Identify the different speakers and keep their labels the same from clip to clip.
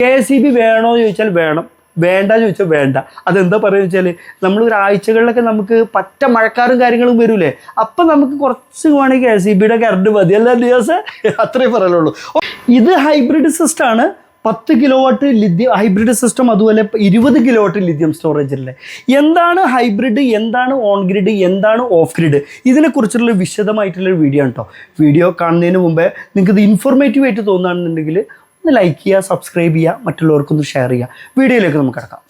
Speaker 1: K C B വേണോ എന്ന് ചോദിച്ചാൽ വേണം. വേണ്ട ചോദിച്ചാൽ വേണ്ട. അതെന്താ പറയുക വെച്ചാൽ നമ്മൾ ഒരാഴ്ചകളിലൊക്കെ നമുക്ക് പറ്റ മഴക്കാരും കാര്യങ്ങളും വരൂലേ? അപ്പം നമുക്ക് കുറച്ച് വേണമെങ്കിൽ കെ സി ബിയുടെ കറണ്ട് മതി. അല്ല ദിവസം അത്രയും പറയുള്ളൂ ഇത് ഹൈബ്രിഡ് സിസ്റ്റം ആണ്. പത്ത് kilo watt lithium hybrid system അതുപോലെ ഇരുപത് കിലോ വാട്ട് ലിഥിയം അല്ലേ എന്താണ് ഹൈബ്രിഡ് എന്താണ് ഓൺ ഗ്രിഡ് എന്താണ് ഓഫ് ഗ്രിഡ് ഇതിനെക്കുറിച്ചുള്ള വിശദമായിട്ടുള്ള വീഡിയോ ആണ് കേട്ടോ വീഡിയോ കാണുന്നതിന് മുമ്പേ നിങ്ങൾക്ക് ഇത് ഇൻഫോർമേറ്റീവ് ആയിട്ട് തോന്നുകയാണെന്നുണ്ടെങ്കിൽ ഒന്ന് ലൈക്ക് ചെയ്യുക സബ്സ്ക്രൈബ് ചെയ്യുക മറ്റുള്ളവർക്കൊന്ന് ഷെയർ ചെയ്യുക. വീഡിയോയിലേക്ക് നമുക്ക് കിടക്കാം.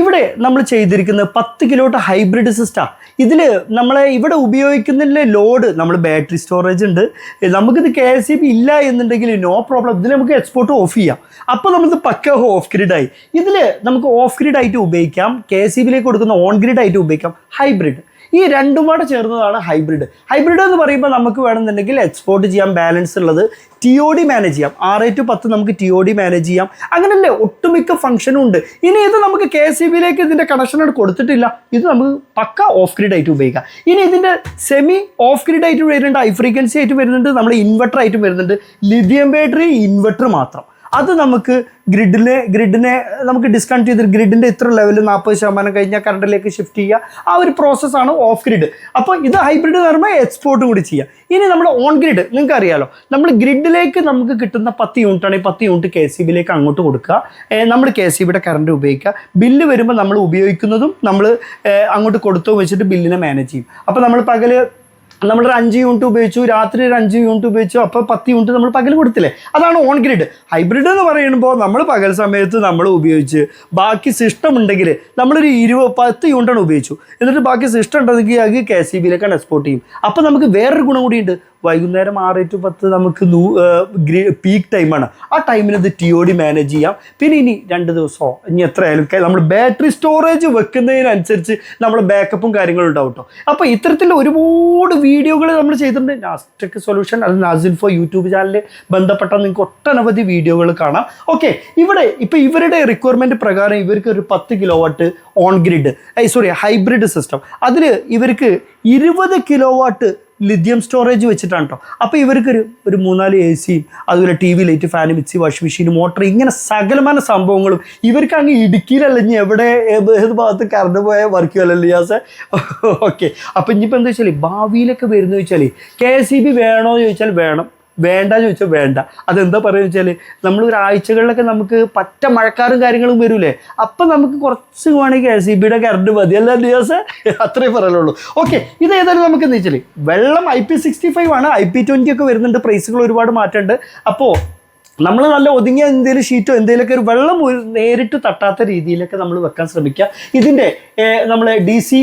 Speaker 1: ഇവിടെ നമ്മൾ ചെയ്തിരിക്കുന്നത് പത്ത് കിലോട്ട് ഹൈബ്രിഡ് സിസ്റ്റമാണ് ഇതിൽ നമ്മളെ ഇവിടെ ഉപയോഗിക്കുന്നതിലെ ലോഡ് നമ്മൾ ബാറ്ററി സ്റ്റോറേജ് ഉണ്ട്. നമുക്കിത് കെ എസ് ബി ഇല്ല എന്നുണ്ടെങ്കിൽ നോ പ്രോബ്ലം ഇതിൽ നമുക്ക് എക്സ്പോർട്ട് ഓഫ് ചെയ്യാം. അപ്പോൾ നമുക്ക് പക്ക ഓഫ് ഗ്രിഡായി ഇതിൽ നമുക്ക് ഓഫ് ഗ്രിഡ് ആയിട്ട് ഉപയോഗിക്കാം. കെ എസ് ബിയിലേക്ക് കൊടുക്കുന്ന ഓൺ ഗ്രിഡ് ആയിട്ട് ഉപയോഗിക്കാം. ഹൈബ്രിഡ് ഈ രണ്ടും കൂടെ ചേർന്നതാണ് ഹൈബ്രിഡ് ഹൈബ്രിഡ് എന്ന് പറയുമ്പോൾ നമുക്ക് വേണമെന്നുണ്ടെങ്കിൽ എക്സ്പോർട്ട് ചെയ്യാം ബാലൻസ് ഉള്ളത് ടി ഒ ഡി മാനേജ് ചെയ്യാം. ആറ് ടു പത്ത് നമുക്ക് ടി ഒ ഡി മാനേജ് ചെയ്യാം. അങ്ങനല്ലേ ഒട്ടുമിക്ക ഫംഗ്ഷനും ഉണ്ട്. ഇനി ഇത് നമുക്ക് കെ എസ് ഇ ബിയിലേക്ക് ഇതിന്റെ കണക്ഷൻ കൊടുത്തിട്ടില്ല. ഇത് നമുക്ക് പക്ക ഓഫ് ഗ്രിഡ് ആയിട്ട് ഉപയോഗിക്കാം. ഇനി ഇതിന്റെ സെമി ഓഫ് ഗ്രിഡ് ആയിട്ട് വരുന്നുണ്ട് ഹൈ ഫ്രീക്വൻസി ആയിട്ട് വരുന്നുണ്ട് നമ്മൾ ഇൻവെർട്ടർ ആയിട്ട് വരുന്നുണ്ട്. ലിഥിയം ബാറ്ററി ഇൻവെർട്ടർ മാത്രം. അത് നമുക്ക് ഗ്രിഡിനെ ഗ്രിഡിനെ നമുക്ക് ഡിസ്കണക്ട് ചെയ്ത് ഗ്രിഡിന്റെ ഇത്ര ലെവലിൽ നാൽപ്പത് ശതമാനം കഴിഞ്ഞാൽ കറണ്ടിലേക്ക് ഷിഫ്റ്റ് ചെയ്യുക. ആ ഒരു പ്രോസസ്സാണ് ഓഫ് ഗ്രിഡ് അപ്പോൾ ഇത് ഹൈബ്രിഡ് എന്ന് പറയുമ്പോൾ എക്സ്പോർട്ട് കൂടി ചെയ്യുക ഇനി നമ്മൾ ഓൺ ഗ്രിഡ് നിങ്ങൾക്ക് അറിയാലോ. നമ്മൾ ഗ്രിഡിലേക്ക് നമുക്ക് കിട്ടുന്ന പത്ത് യൂണിറ്റ് ആണെങ്കിൽ പത്ത് യൂണിറ്റ് കെ സി ബിയിലേക്ക് അങ്ങോട്ട് കൊടുക്കുക. നമ്മൾ കെ സി ബിയുടെ കറണ്ട് ഉപയോഗിക്കുക. ബില്ല് വരുമ്പോൾ നമ്മൾ ഉപയോഗിക്കുന്നതും നമ്മൾ അങ്ങോട്ട് കൊടുത്തു വെച്ചിട്ട് ബില്ലിനെ മാനേജ് ചെയ്യും. അപ്പോൾ നമ്മൾ പകൽ നമ്മളൊരു അഞ്ച് യൂണിറ്റ് ഉപയോഗിച്ചു രാത്രി ഒരു അഞ്ച് യൂണിറ്റ് ഉപയോഗിച്ചു അപ്പോൾ പത്ത് യൂണിറ്റ് നമ്മൾ പകൽ കൊടുത്തില്ലേ? അതാണ് ഓൺ ഗ്രിഡ് ഹൈബ്രിഡ് എന്ന് പറയുമ്പോൾ നമ്മൾ പകൽ സമയത്ത് നമ്മൾ ഉപയോഗിച്ച് ബാക്കി സിസ്റ്റം ഉണ്ടെങ്കിൽ നമ്മളൊരു ഇരുപത് പത്ത് യൂണിറ്റാണ് ഉപയോഗിച്ചു. എന്നിട്ട് ബാക്കി സിസ്റ്റം ഉണ്ടെങ്കിൽ അത് കെ സി ബിയിലേക്കാണ് എക്സ്പോർട്ട് ചെയ്യും. അപ്പോൾ നമുക്ക് വേറൊരു ഗുണം കൂടിയുണ്ട്. വൈകുന്നേരം ആറ് ടു പത്ത് നമുക്ക് നൂ പീക്ക് ടൈമാണ് ആ ടൈമിൽ ഇത് ടി ഒ ഡി മാനേജ് ചെയ്യാം. പിന്നെ ഇനി രണ്ട് ദിവസമോ ഇനി എത്രയായാലും നമ്മൾ ബാറ്ററി സ്റ്റോറേജ് വെക്കുന്നതിനനുസരിച്ച് നമ്മൾ ബാക്കപ്പും കാര്യങ്ങളും ഉണ്ടാവും കേട്ടോ അപ്പോൾ ഇത്തരത്തിൽ ഒരുപാട് വീഡിയോകൾ നമ്മൾ ചെയ്തിട്ടുണ്ട്. നാസ്റ്റക്ക് സൊല്യൂഷൻ അത് നാസിൽഫോ യൂട്യൂബ് ചാനലിൽ ബന്ധപ്പെട്ട നിങ്ങൾക്ക് ഒട്ടനവധി വീഡിയോകൾ കാണാം. ഓക്കെ ഇവിടെ ഇപ്പോൾ ഇവരുടെ റിക്വയർമെന്റ് പ്രകാരം ഇവർക്ക് ഒരു പത്ത് kilo watt on grid sorry hybrid system അതിൽ ഇവർക്ക് ഇരുപത് കിലോ വാട്ട് ലിഥിയം സ്റ്റോറേജ് വെച്ചിട്ടാണ് കേട്ടോ അപ്പോൾ ഇവർക്കൊരു ഒരു മൂന്നാൽ എ സിയും അതുപോലെ T V light fan mixie washing machine motor ഇങ്ങനെ സകലമാന സംഭവങ്ങളും ഇവർക്ക് അങ്ങ് ഇടുക്കിയിലല്ല ഇനി എവിടെ ഏത് ഭാഗത്ത് കറണ്ട് പോയ വർക്ക് ചെയ്യലല്ലേ യാസ് ഓക്കെ അപ്പോൾ ഇനിയിപ്പോൾ എന്താ വെച്ചാൽ ഭാവിയിലൊക്കെ വരുന്നത് വെച്ചാൽ കെ എസ് ഇ ബി വേണോ എന്ന് ചോദിച്ചാൽ വേണം. വേണ്ട ചോദിച്ചാൽ വേണ്ട. അതെന്താ പറയുക വെച്ചാൽ നമ്മൾ ഒരാഴ്ചകളിലൊക്കെ നമുക്ക് പറ്റ മഴക്കാരും കാര്യങ്ങളും വരൂലേ? അപ്പം നമുക്ക് കുറച്ച് വേണമെങ്കിൽ കെ സി ബിയുടെ കറണ്ട് മതി. എല്ലാ ദിവസം? അത്രേ പറയുള്ളൂ ഓക്കെ ഇത് ഏതായാലും നമുക്ക് എന്ന് വെച്ചാൽ വെള്ളം ഐ പി സിക്സ്റ്റി ഫൈവ് ആണ്. ഐ പി ട്വന്റി ഒക്കെ വരുന്നുണ്ട്. പ്രൈസുകൾ ഒരുപാട് മാറ്റമുണ്ട് അപ്പോൾ നമ്മൾ നല്ല ഒതുങ്ങിയ എന്തെങ്കിലും ഷീറ്റോ എന്തെങ്കിലുമൊക്കെ ഒരു വെള്ളം നേരിട്ട് തട്ടാത്ത രീതിയിലൊക്കെ നമ്മൾ വെക്കാൻ ശ്രമിക്കുക. ഇതിന്റെ നമ്മളെ ഡി സി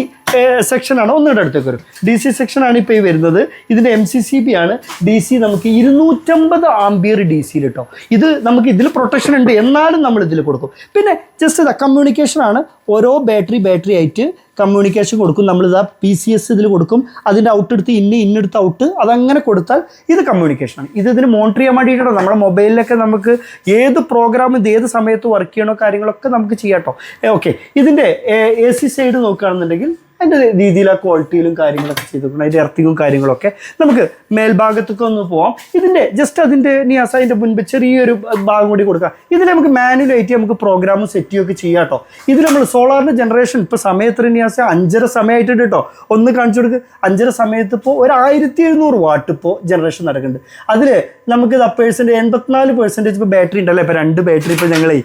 Speaker 1: സെക്ഷനാണ് ഒന്നുകൂടെ അടുത്തേക്ക് വരും. ഡി സി സെക്ഷനാണ് ഇപ്പോൾ ഈ വരുന്നത്. ഇതിന്റെ എം സി സി ബി ആണ്. ഡി സി നമുക്ക് ഇരുന്നൂറ്റമ്പത് ആംബിയർ ഡി സിയിൽ കേട്ടോ ഇത് നമുക്ക് ഇതിൽ പ്രൊട്ടക്ഷൻ ഉണ്ട്. എന്നാലും നമ്മൾ ഇതിൽ കൊടുക്കും. പിന്നെ ജസ്റ്റ് ഇതാ കമ്മ്യൂണിക്കേഷനാണ് ഓരോ ബാറ്ററി ബാറ്ററി ആയിട്ട് കമ്മ്യൂണിക്കേഷൻ കൊടുക്കും. നമ്മളിതാ പി സി എസ് ഇതിൽ കൊടുക്കും. അതിന്റെ ഔട്ട് എടുത്ത് ഇന്ന് ഇന്നെടുത്ത് ഔട്ട് അതങ്ങനെ കൊടുത്താൽ ഇത് കമ്മ്യൂണിക്കേഷനാണ് ഇത് ഇതിന് മോണിറ്റർ ചെയ്യാൻ വേണ്ടിയിട്ടോ നമ്മുടെ മൊബൈലിലൊക്കെ നമുക്ക് ഏത് പ്രോഗ്രാം ഇത് ഏത് സമയത്ത് വർക്ക് ചെയ്യണോ കാര്യങ്ങളൊക്കെ നമുക്ക് ചെയ്യാം കേട്ടോ ഓക്കെ ഇതിന്റെ എ സി സൈഡ് നോക്കുകയാണെന്നുണ്ടെങ്കിൽ അതിന്റെ രീതിയിൽ ആ ക്വാളിറ്റിയിലും കാര്യങ്ങളൊക്കെ ചെയ്തിട്ടുണ്ട്. അതിന്റെ എർത്തിങ്ങും കാര്യങ്ങളൊക്കെ നമുക്ക് മേൽഭാഗത്തൊക്കെ ഒന്ന് പോവാം. ഇതിന്റെ ജസ്റ്റ് അതിന്റെ നിയാസ അതിന്റെ മുൻപ് ചെറിയൊരു ഭാഗം കൂടി കൊടുക്കാം. ഇതിൽ നമുക്ക് മാനുവലായിട്ട് നമുക്ക് പ്രോഗ്രാമും സെറ്റ് ചെയ്യുകയൊക്കെ ചെയ്യാം കേട്ടോ. ഇതിൽ നമ്മൾ സോളാറിന്റെ ജനറേഷൻ ഇപ്പോൾ സമയത്തിന് നിയാസ അഞ്ചര സമയമായിട്ടുണ്ട് കേട്ടോ. ഒന്ന് കാണിച്ചു കൊടുക്കുക അഞ്ചര സമയത്ത് ഇപ്പോൾ ഒരു ആയിരത്തി എഴുന്നൂറ് വാട്ട് ഇപ്പോൾ ജനറേഷൻ നടക്കുന്നുണ്ട്. അതിൽ നമുക്ക് ഇത് പേഴ്സന്റ് എൺപത്തിനാല് പെർസെന്റേജ് ഇപ്പോൾ ബാറ്ററി ഉണ്ടല്ലോ? ഇപ്പോൾ രണ്ട് ബാറ്ററി ഇപ്പോൾ ഞങ്ങളെ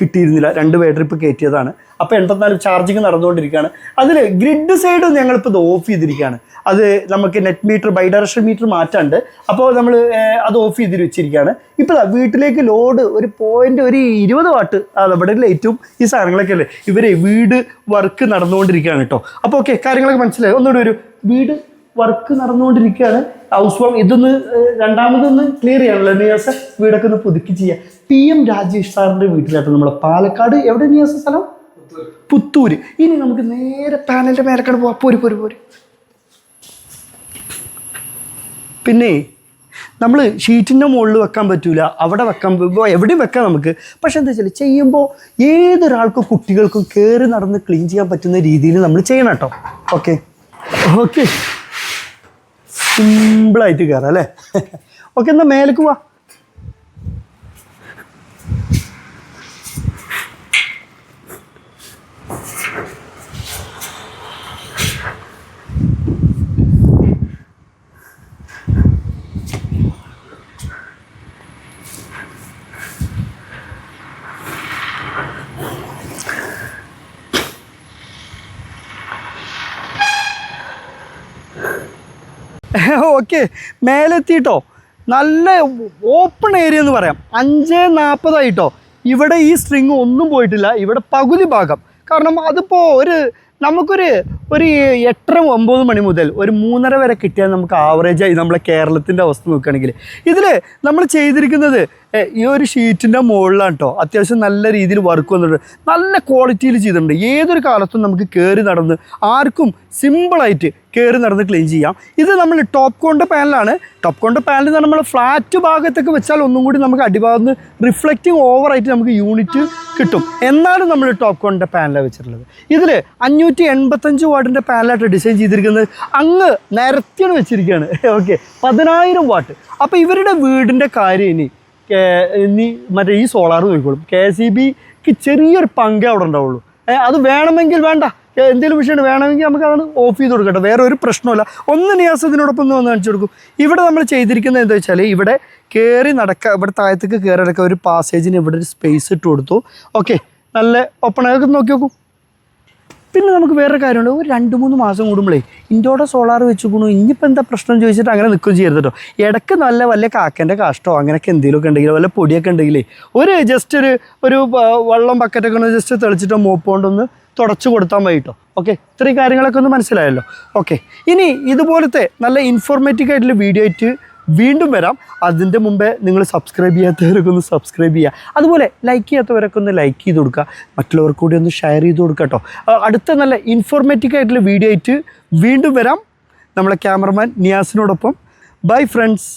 Speaker 1: കിട്ടിയിരുന്നില്ല. രണ്ട് ബാറ്ററി ഇപ്പോൾ കയറ്റിയതാണ്. അപ്പോൾ എൺപത്തിനാല് ചാർജിങ് നടന്നുകൊണ്ടിരിക്കുകയാണ്. അതിൽ ഗ്രിഡ് സൈഡ് ഞങ്ങളിപ്പോൾ ഇത് ഓഫ് ചെയ്തിരിക്കുകയാണ്. അത് നമുക്ക് net meter bi direction meter മാറ്റാണ്ട് അപ്പോൾ നമ്മൾ അത് ഓഫ് ചെയ്ത് വെച്ചിരിക്കുകയാണ്. ഇപ്പോൾ വീട്ടിലേക്ക് ലോഡ് ഒരു പോയിന്റ് ഒരു ഇരുപത് വാട്ട് അതവിടെ ലൈറ്റും ഈ സാധനങ്ങളൊക്കെ അല്ലേ ഇവരെ വീട് വർക്ക് നടന്നുകൊണ്ടിരിക്കുകയാണ് കേട്ടോ. അപ്പോൾ ഓക്കെ കാര്യങ്ങളൊക്കെ മനസ്സിലായി? ഒന്നുകൂടി ഒരു വീട് വർക്ക് നടന്നുകൊണ്ടിരിക്കുകയാണ്. ഹൗസ് വാം ഇതൊന്ന് രണ്ടാമതൊന്ന് ക്ലിയർ ചെയ്യാനുള്ള നിയാസ വീടൊക്കെ ഒന്ന് പുതുക്കി ചെയ്യുക പി എം രാജേഷ് സാറിന്റെ വീട്ടിലായിട്ട് നമ്മൾ പാലക്കാട് എവിടെ നിയാസ സ്ഥലം? പുത്തൂര്. ഇനി നമുക്ക് നേരെ പാനലിന്റെ മേലക്കാട് പോവാം. പോര് പോര് പോര്. പിന്നെ നമ്മൾ ഷീറ്റിന്റെ മുകളിൽ വെക്കാൻ പറ്റൂല. അവിടെ വെക്കാൻ എവിടെയും വെക്കാം നമുക്ക്. പക്ഷെ എന്താ വെച്ചാൽ ചെയ്യുമ്പോൾ ഏതൊരാൾക്കും കുട്ടികൾക്കും കയറി നടന്ന് ക്ലീൻ ചെയ്യാൻ പറ്റുന്ന രീതിയിൽ നമ്മൾ ചെയ്യണം കേട്ടോ. ഓക്കെ ഓക്കെ സിമ്പിളായിട്ട് കയറാം അല്ലേ? ഓക്കെ എന്നാൽ മേലേക്ക് വാ ഓക്കെ. മേലെത്തിയിട്ടോ? നല്ല ഓപ്പൺ ഏരിയ എന്ന് പറയാം. അഞ്ച് നാൽപ്പതായിട്ടോ ഇവിടെ ഈ സ്ട്രിങ് ഒന്നും പോയിട്ടില്ല. ഇവിടെ പകുതി ഭാഗം. കാരണം അതിപ്പോൾ ഒരു നമുക്കൊരു ഒരു എട്ടര ഒമ്പത് മണി മുതൽ ഒരു മൂന്നര വരെ കിട്ടിയാൽ നമുക്ക് ആവറേജായി നമ്മളെ കേരളത്തിന്റെ അവസ്ഥ നോക്കുകയാണെങ്കിൽ. ഇതിൽ നമ്മൾ ചെയ്തിരിക്കുന്നത് ഈ ഒരു ഷീറ്റിന്റെ മുകളിലാണ് കേട്ടോ അത്യാവശ്യം നല്ല രീതിയിൽ വർക്ക് വന്നിട്ടുണ്ട്. നല്ല ക്വാളിറ്റിയിൽ ചെയ്തിട്ടുണ്ട്. ഏതൊരു കാലത്തും നമുക്ക് കയറി നടന്ന് ആർക്കും സിമ്പിളായിട്ട് കയറി നടന്ന് ക്ലീൻ ചെയ്യാം. ഇത് നമ്മൾ ടോപ്പ് കോണ്ട് പാനലാണ് ടോപ്പ് കോണ്ട് പാനൽ നമ്മൾ ഫ്ലാറ്റ് ഭാഗത്തൊക്കെ വെച്ചാൽ ഒന്നും കൂടി നമുക്ക് അടിഭാഗത്ത് നിന്ന് റിഫ്ലക്റ്റിംഗ് ഓവറായിട്ട് നമുക്ക് യൂണിറ്റ് കിട്ടും. എന്നാലും നമ്മൾ ടോപ്പ് കോണിന്റെ പാനലാണ് വെച്ചിട്ടുള്ളത്. ഇതിൽ അഞ്ഞൂറ്റി എൺപത്തഞ്ച് വാട്ടിന്റെ പാനലായിട്ട് ഡിസൈൻ ചെയ്തിരിക്കുന്നത്. അങ്ങ് നിരത്തിയാണ് വെച്ചിരിക്കുകയാണ് ഓക്കെ പതിനായിരം വാട്ട്. അപ്പോൾ ഇവരുടെ വീടിന്റെ കാര്യം ഇനി ഇനി മറ്റേ ഈ സോളാർ നോക്കിക്കോളും കെ സി ബിക്ക് ചെറിയൊരു പങ്കേ അവിടെ ഉണ്ടാവുള്ളൂ. അത് വേണമെങ്കിൽ വേണ്ട. എന്തെങ്കിലും വിഷയമുണ്ട് വേണമെങ്കിൽ നമുക്ക് അതാണ് ഓഫ് ചെയ്ത് കൊടുക്കട്ടെ വേറെ ഒരു പ്രശ്നമില്ല ഒന്ന് നിയാസ് ഇതിനോടൊപ്പം ഒന്ന് കാണിച്ചു കൊടുക്കും. ഇവിടെ നമ്മൾ ചെയ്തിരിക്കുന്നത് എന്താ വെച്ചാൽ ഇവിടെ കയറി നടക്കുക ഇവിടെ താഴത്തേക്ക് കയറി നടക്കുക ഒരു പാസേജിന് ഇവിടെ ഒരു സ്പേസ് ഇട്ട് കൊടുത്തു. ഓക്കെ നല്ല ഓപ്പൺ ആക്കി നോക്കി നോക്കൂ. പിന്നെ നമുക്ക് വേറെ കാര്യമുണ്ട്. ഒരു രണ്ട് മൂന്ന് മാസം കൂടുമ്പോഴേ ഇൻഡോടെ സോളാർ വെച്ചുകൊണ്ടു ഇനിയിപ്പോൾ എന്താ പ്രശ്നം ചോദിച്ചിട്ട് അങ്ങനെ നിൽക്കുകയും ചെയ്യരുത് കേട്ടോ ഇടയ്ക്ക് നല്ല വല്ല കാക്കന്റെ കാഷ്ടോ അങ്ങനെയൊക്കെ എന്തെങ്കിലുമൊക്കെ ഉണ്ടെങ്കിൽ വല്ല പൊടിയൊക്കെ ഉണ്ടെങ്കിലേ ഒരു ജസ്റ്റ് ഒരു ഒരു വെള്ളം ബക്കറ്റൊക്കെ ഒന്ന് ജസ്റ്റ് തെളിച്ചിട്ടോ മോപ്പ് കൊണ്ടൊന്ന് തുടച്ചു കൊടുത്താൽ മതി ഓക്കെ ഇത്രയും കാര്യങ്ങളൊക്കെ ഒന്ന് മനസ്സിലായല്ലോ. ഓക്കെ ഇനി ഇതുപോലത്തെ നല്ല ഇൻഫോർമേറ്റീവ് ആയിട്ടുള്ള വീഡിയോ ആയിട്ട് വീണ്ടും വരാം. അതിന്റെ മുമ്പേ നിങ്ങൾ സബ്സ്ക്രൈബ് ചെയ്യാത്തവരൊക്കെ ഒന്ന് സബ്സ്ക്രൈബ് ചെയ്യുക അതുപോലെ ലൈക്ക് ചെയ്യാത്തവരൊക്കെ ഒന്ന് ലൈക്ക് ചെയ്ത് കൊടുക്കുക മറ്റുള്ളവർക്ക് കൂടി ഒന്ന് ഷെയർ ചെയ്ത് കൊടുക്കുക കേട്ടോ അടുത്ത നല്ല ഇൻഫോർമേറ്റീവ് ആയിട്ടുള്ള വീഡിയോ ആയിട്ട് വീണ്ടും വരാം. നമ്മളെ ക്യാമറമാൻ നിയാസിനോടൊപ്പം. Bye friends